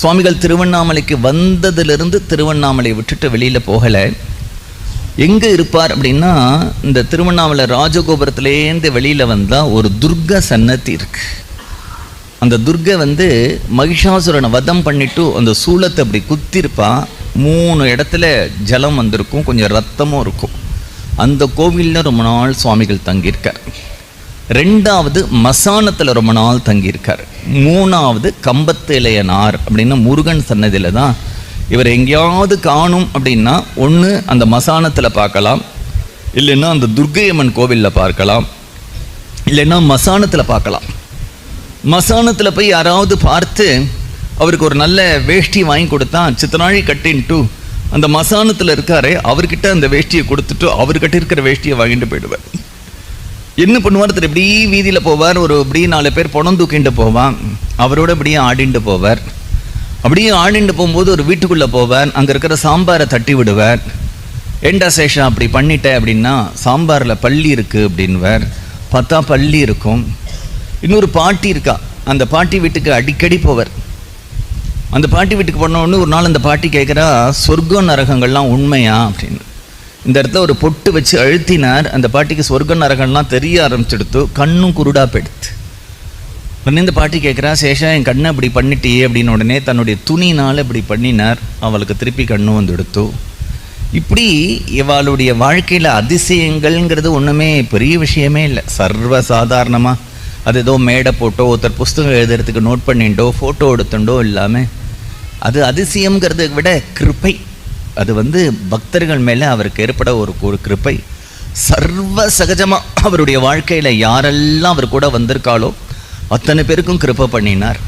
சுவாமிகள் திருவண்ணாமலைக்கு வந்ததிலிருந்து திருவண்ணாமலை விட்டுட்டு வெளியில் போகலை. எங்கே இருப்பார் அப்படின்னா இந்த திருவண்ணாமலை ராஜகோபுரத்துலேருந்து வெளியில் வந்தால் ஒரு துர்க சன்னதி இருக்குது அந்த துர்கை வந்து மகிஷாசுரனை வதம் பண்ணிட்டு அந்த சூளத்தை அப்படி குத்திருப்பா. மூணு இடத்துல ஜலம் வந்திருக்கும் கொஞ்சம் ரத்தமும் இருக்கும். அந்த கோவிலில் ரொம்ப நாள் சுவாமிகள் தங்கியிருக்கார். ரெண்டாவது மசானத்தில் ரொம்ப நாள் தங்கியிருக்கார். மூணாவது கம்பத்து இளையனார் அப்படின்னா முருகன் சன்னதியில் தான் இவர் எங்கேயாவது காணும் அப்படின்னா ஒன்று அந்த மசானத்தில் பார்க்கலாம். இல்லைன்னா அந்த துர்க்கையம்மன் கோவிலில் பார்க்கலாம். இல்லைன்னா மசானத்தில் பார்க்கலாம். மசானத்தில் போய் யாராவது பார்த்து அவருக்கு ஒரு நல்ல வேஷ்டி வாங்கி கொடுத்தா சித்தனாழி கட்டின்ட்டு அந்த மசானத்தில் இருக்காரே அவர்கிட்ட அந்த வேஷ்டியை கொடுத்துட்டு அவர்கிட்ட இருக்கிற வேஷ்டியை வாங்கிட்டு போயிடுவார். என்ன பண்ணுவார் திரு இப்படி வீதியில் போவார். ஒரு இப்படி நாலு பேர் பணம் தூக்கிட்டு போவான். அவரோட இப்படியே ஆடிண்டு போவார். அப்படியே ஆடிண்டு போகும்போது ஒரு வீட்டுக்குள்ளே போவார். அங்கே இருக்கிற சாம்பாரை தட்டி விடுவார். ஏண்டா சேஷா அப்படி பண்ணிட்டேன் அப்படின்னா சாம்பாரில் பள்ளி இருக்குது அப்படின்வார் பார்த்தா பள்ளி இருக்கும். இன்னொரு பாட்டி இருக்கா. அந்த பாட்டி வீட்டுக்கு அடிக்கடி போவார். அந்த பாட்டி வீட்டுக்கு போனோடனே ஒரு நாள் அந்த பாட்டி கேட்குறா சொர்க்க நரகங்கள்லாம் உண்மையா? அப்படின்னு. இந்த இடத்துல ஒரு பொட்டு வச்சு அழுத்தினார். அந்த பாட்டிக்கு சொர்க்க நரகம்லாம் தெரிய ஆரம்பிச்சுடுத்து கண்ணும் குருடா போயிடுத்து. உடனே இந்த பாட்டி கேட்குறா சேஷா என் கண்ணை இப்படி பண்ணிட்டியே அப்படின்னு உடனே தன்னுடைய துணினால் இப்படி பண்ணினார். அவளுக்கு திருப்பி கண்ணும் வந்து எடுத்து இப்படி இவளுடைய வாழ்க்கையில் அதிசயங்கள்ங்கிறது ஒன்றுமே பெரிய விஷயமே இல்லை. சர்வ சாதாரணமாக அது ஏதோ மேடை போட்டோ ஒருத்தர் புஸ்தகம் எழுதுறதுக்கு நோட் பண்ணிண்டோ ஃபோட்டோ எடுத்துட்டோ இல்லாமல் அது அதிசயங்கிறத விட கிருப்பை அது வந்து பக்தர்கள் மேலே அவருக்கு ஏற்பட ஒரு ஒரு கிருப்பை சர்வ சகஜமாக அவருடைய வாழ்க்கையில் யாரெல்லாம் அவர் கூட வந்திருக்காளோ அத்தனை பேருக்கும் கிருப்பை பண்ணினார்.